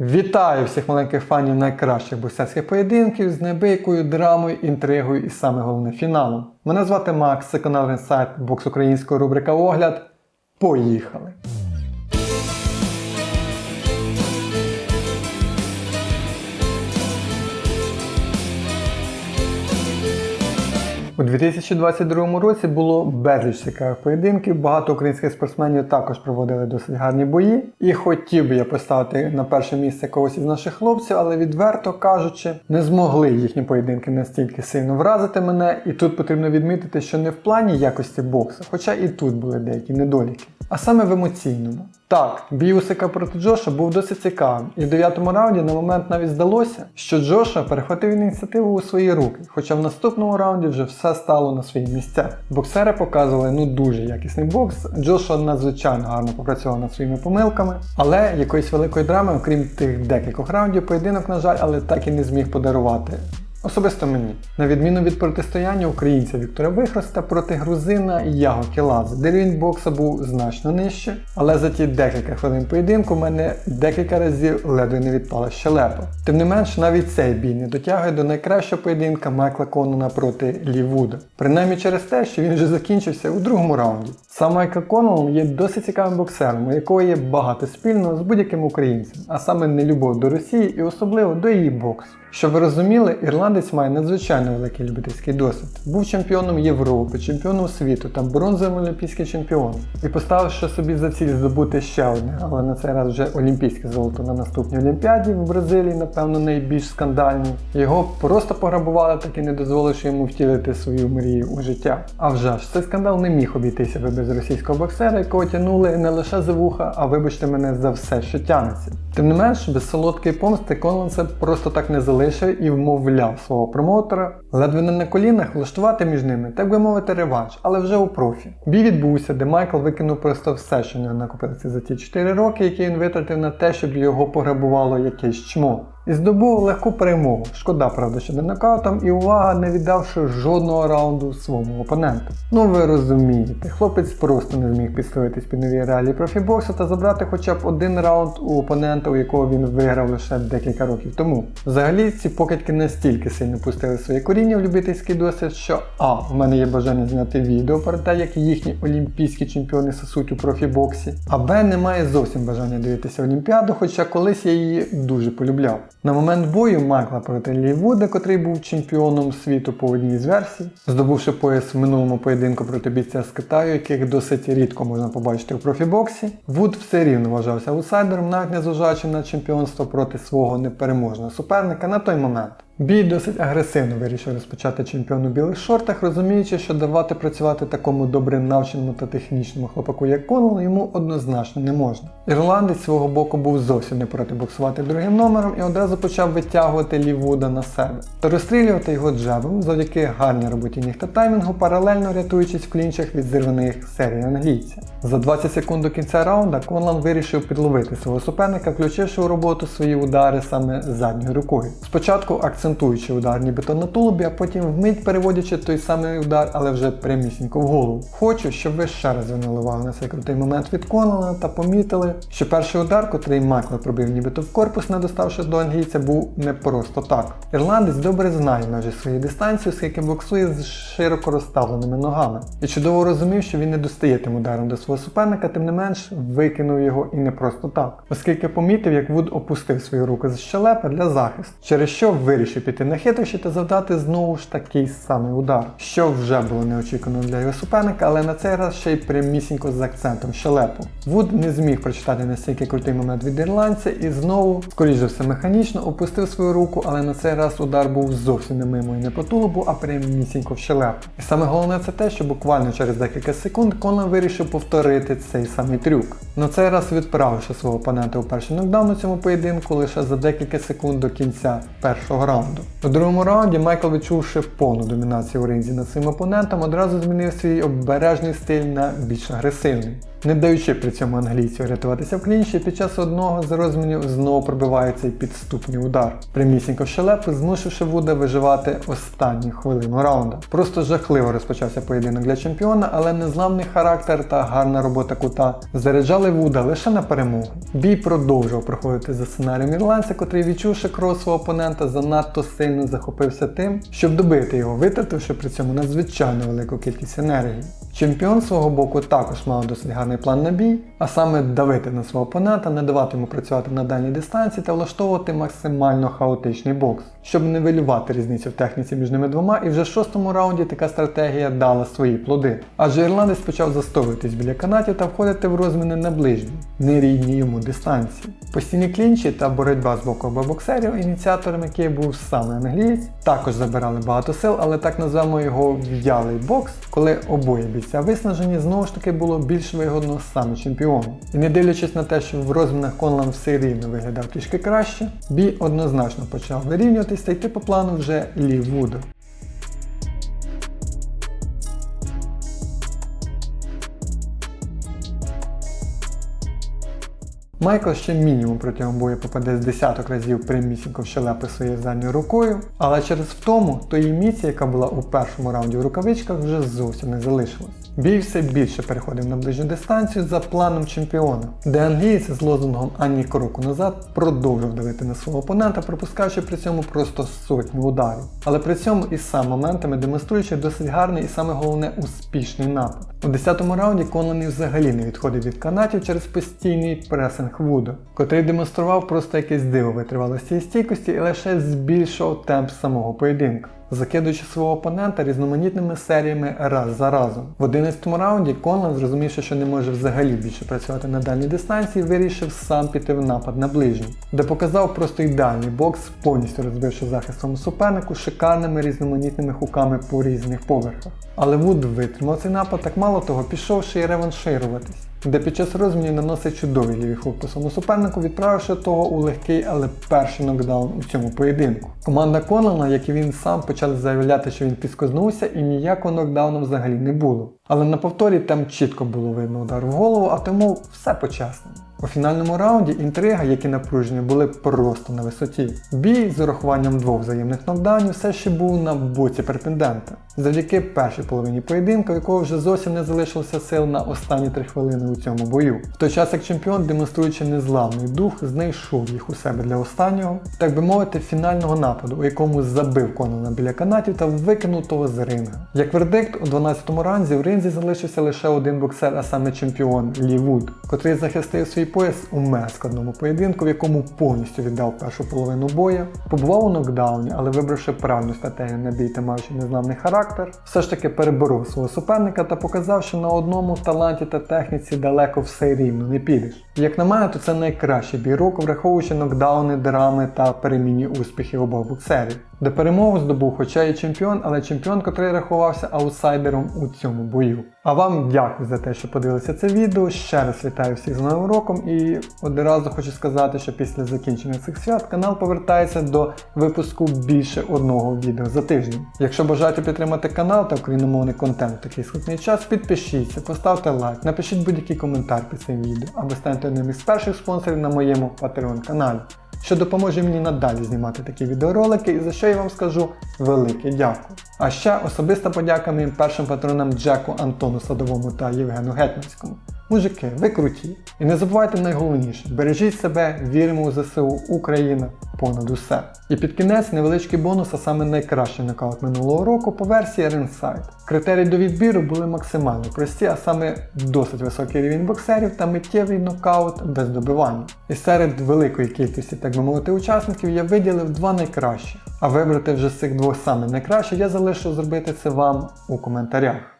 Вітаю всіх маленьких фанів найкращих боксерських поєдинків з небийкою, драмою, інтригою і саме головне фіналом. Мене звати Макс, це канал Інсайт, бокс української рубрика Огляд. Поїхали! У 2022 році було безліч цікавих поєдинків. Багато українських спортсменів також проводили досить гарні бої. І хотів би я поставити на перше місце когось із наших хлопців, але відверто кажучи, не змогли їхні поєдинки настільки сильно вразити мене. І тут потрібно відмітити, що не в плані якості боксу, хоча і тут були деякі недоліки, а саме в емоційному. Так, бій Усика проти Джоша був досить цікавим, і в дев'ятому раунді на момент навіть здалося, що Джоша перехватив ініціативу у свої руки, хоча в наступному раунді вже все стало на свої місця. Боксери показували ну дуже якісний бокс. Джоша надзвичайно гарно попрацював над своїми помилками, але якоїсь великої драми, окрім тих декількох раундів, поєдинок, на жаль, але так і не зміг подарувати. Особисто мені, на відміну від протистояння українця Віктора Вихроста проти грузина Яго Кіладзе, де рівень бокса був значно нижче, але за ті декілька хвилин поєдинку в мене декілька разів ледве не відпала щелепа. Тим не менш, навіть цей бій не дотягує до найкращого поєдинка Майкла Конона проти Лівуда. Принаймні через те, що він вже закінчився у другому раунді. Сам Майкл Конон є досить цікавим боксером, у якого є багато спільного з будь-яким українцем, а саме нелюбов до Росії і особливо до її боксу. Щоб ви розуміли, ірландець має надзвичайно великий любительський досвід. Був чемпіоном Європи, чемпіоном світу та бронзовим олімпійським чемпіоном. І поставивши собі за ціль здобути ще одне, але на цей раз вже олімпійське золото на наступній Олімпіаді в Бразилії, напевно, найбільш скандальній. Його просто пограбували, так і не дозволивши йому втілити свою мрію у життя. А вже ж цей скандал не міг обійтися би без російського боксера, якого тягнули не лише за вуха, а вибачте мене за все, що тянеться. Тим не менш, без солодкої помсти Конлан це просто так не залишив і вмовляв свого промоутера ледве не на колінах влаштувати між ними, так би мовити, реванш, але вже у профі. Бій відбувся, де Майкл викинув просто все, що нього накопилося за ті 4 роки, які він витратив на те, щоб його пограбувало якесь чмо. І здобув легку перемогу. Шкода, правда, що не нокаутом, і увага, не віддавши жодного раунду своєму опоненту. Ну ви розумієте, хлопець просто не зміг підстроїтись під нові реалії профібоксу та забрати хоча б один раунд у опонента, у якого він виграв лише декілька років тому. Взагалі, ці покидьки настільки сильно пустили своє коріння в любительський досвід, що А. В мене є бажання зняти відео про те, як їхні олімпійські чемпіони сосуть у профібоксі, а Б. Немає зовсім бажання дивитися Олімпіаду, хоча колись я її дуже полюбляв. На момент бою Майкла проти Лівуда, котрий був чемпіоном світу по одній з версій, здобувши пояс в минулому поєдинку проти бійця з Китаю, яких досить рідко можна побачити у профібоксі, Вуд все рівно вважався аутсайдером, навіть не зважаючи на чемпіонство проти свого непереможного суперника на той момент. Бій досить агресивно вирішив розпочати чемпіон у білих шортах, розуміючи, що давати працювати такому добре навченому та технічному хлопаку, як Конлон, йому однозначно не можна. Ірландець свого боку був зовсім не проти боксувати другим номером і одразу почав витягувати Лівуда на себе та розстрілювати його джебом завдяки гарній роботі ніг та таймінгу, паралельно рятуючись в клінчах від зірваних серій англійця. За 20 секунд до кінця раунда Конлан вирішив підловити свого суперника, включивши у роботу свої удари саме задньою рукою. Спочатку акцентуючи удар нібито на тулубі, а потім вмить переводячи той самий удар, але вже прямісінько в голову. Хочу, щоб ви ще раз звернули увагу на цей крутий момент від Конлана та помітили, що перший удар, котрий Майкл пробив нібито в корпус, не доставши до англійця, був не просто так. Ірландець добре знає межі своєї дистанції, оскільки боксує з широко розставленими ногами. І чудово розумів, що він не достає тим ударом до свого суперника, тим не менш викинув його і не просто так, оскільки помітив, як Вуд опустив свою руку з щелепи для захисту, через що вирішив піти на хитрощі та завдати знову ж такий самий удар, що вже було неочікувано для його суперника, але на цей раз ще й прямісінько з акцентом щелепу. Вуд не зміг прочитати настільки крутий момент від ірландця і знову, скоріш за все механічно, опустив свою руку, але на цей раз удар був зовсім не мимо і не по тулубу, а прямісінько в щелепу. І саме головне це те, що буквально через декілька секунд Конан вирішив повторити цей самий трюк. На цей раз відправивши свого опонента у перший нокдаун у цьому поєдинку лише за декілька секунд до кінця першого раунду. У другому раунді Майкл, відчувши повну домінацію у ринзі над своїм опонентом, одразу змінив свій обережний стиль на більш агресивний. Не даючи при цьому англійцю рятуватися в клінчі, під час одного з розмінів знову пробиває цей підступний удар. Прямісінько в щелепу, змусивши Вуда виживати останню хвилину раунда. Просто жахливо розпочався поєдинок для чемпіона, але незламний характер та гарна робота кута заряджали Вуда лише на перемогу. Бій продовжував проходити за сценарієм ірландця, котрий, відчувши крос свого опонента, занадто сильно захопився тим, щоб добити його, витративши при цьому надзвичайно велику кількість енергії. Чемпіон свого боку також мав досить гарний план на бій, а саме давити на свого опонента, не давати йому працювати на дальній дистанції та влаштовувати максимально хаотичний бокс, щоб нивелювати різницю в техніці між ними двома, і вже в шостому раунді така стратегія дала свої плоди. Адже ірландець почав застоюватись біля канатів та входити в розміни на ближній, нерідній йому дистанції. Постійні клінчі та боротьба з боку обох боксерів, ініціатором яких був саме англієць, також забирали багато сил, але так назвемо його в'ялий бокс, коли обоє бійця виснажені, знову ж таки було більш вигодно саме чемпіону. І не дивлячись на те, що в розмінах Конлан все рівно виглядав трішки краще, бій однозначно почав вирівнюватись та йти по плану вже Лі Вуда. Майкл ще мінімум протягом бою попаде з десяток разів прямісінько в щелепи своєю задньою рукою, але через втому тої міці, яка була у першому раунді в рукавичках, вже зовсім не залишилось. Бій все більше переходив на ближню дистанцію за планом чемпіона, де англієць з лозунгом ані кроку назад продовжив давити на свого опонента, пропускаючи при цьому просто сотню ударів. Але при цьому і сам моментами демонструючи досить гарний і саме головне успішний напад. У 10-му раунді Конлан взагалі не відходив від канатів через постійний пресинг Вуда, котрий демонстрував просто якесь диво витривалості і стійкості і лише збільшував темп самого поєдинку закидуючи свого опонента різноманітними серіями раз за разом. В 11-му раунді Конлан, зрозумівши, що не може взагалі більше працювати на дальній дистанції, вирішив сам піти в напад на ближній, де показав просто ідеальний бокс, повністю розбивши захист своєму супернику шикарними різноманітними хуками по різних поверхах. Але Вуд витримав цей напад, так мало того, пішовши і реваншируватись. Де під час розмінів наносить чудовий лівий хук по своєму супернику, відправивши того у легкий, але перший нокдаун у цьому поєдинку. Команда Конана, як і він сам, почали заявляти, що він піскознувся і ніякого нокдауну взагалі не було. Але на повторі там чітко було видно удар в голову, а тому все по-чесному. У фінальному раунді інтрига, як і напруження, були просто на висоті. Бій з урахуванням двох взаємних нокдаунів все ще був на боці претендента. Завдяки першій половині поєдинку, в якого вже зовсім не залишилося сил на останні три хвилини у цьому бою. В той час як чемпіон, демонструючи незламний дух, знайшов їх у себе для останнього, так би мовити, фінального нападу, у якому забив Конана біля канатів та викинув того з ринга. Як вердикт, у 12-му ранзі в ринзі залишився лише один боксер, а саме чемпіон Лі Вуд, котрий захистив свій пояс у мега складному поєдинку, в якому повністю віддав першу половину боя, побував у нокдауні, але вибравши правильну стратегію на бій та маючи незламний характер, все ж таки переборов свого суперника та показав, що на одному таланті та техніці далеко все рівно не підеш. Як на мене, то це найкращий бій року, враховуючи нокдауни, драми та перемінні успіхи обох боксерів. Де перемогу здобув, хоча і чемпіон, але чемпіон, котрий рахувався аутсайдером у цьому бою. А вам дякую за те, що подивилися це відео. Ще раз вітаю всіх з Новим роком і одразу хочу сказати, що після закінчення цих свят канал повертається до випуску більше одного відео за тиждень. Якщо бажаєте підтримати канал та україномовний контент в такий складний час, підпишіться, поставте лайк, напишіть будь-який коментар під цим відео, або станьте одним із перших спонсорів на моєму Patreon каналі що допоможе мені надалі знімати такі відеоролики і за що я вам скажу велике дякую. А ще особиста подяка моїм першим патронам Джеку Антону Садовому та Євгену Гетманському. Мужики, ви круті. І не забувайте найголовніше, бережіть себе, віримо у ЗСУ, Україна понад усе. І під кінець невеличкий бонус, а саме найкращий нокаут минулого року по версії Ringside. Критерії до відбіру були максимально прості, а саме досить високий рівень боксерів та миттєвий нокаут без добивання. І серед великої кількості, так би мовити, учасників я виділив два найкращі. А вибрати вже з цих двох саме найкраще я залишу зробити це вам у коментарях.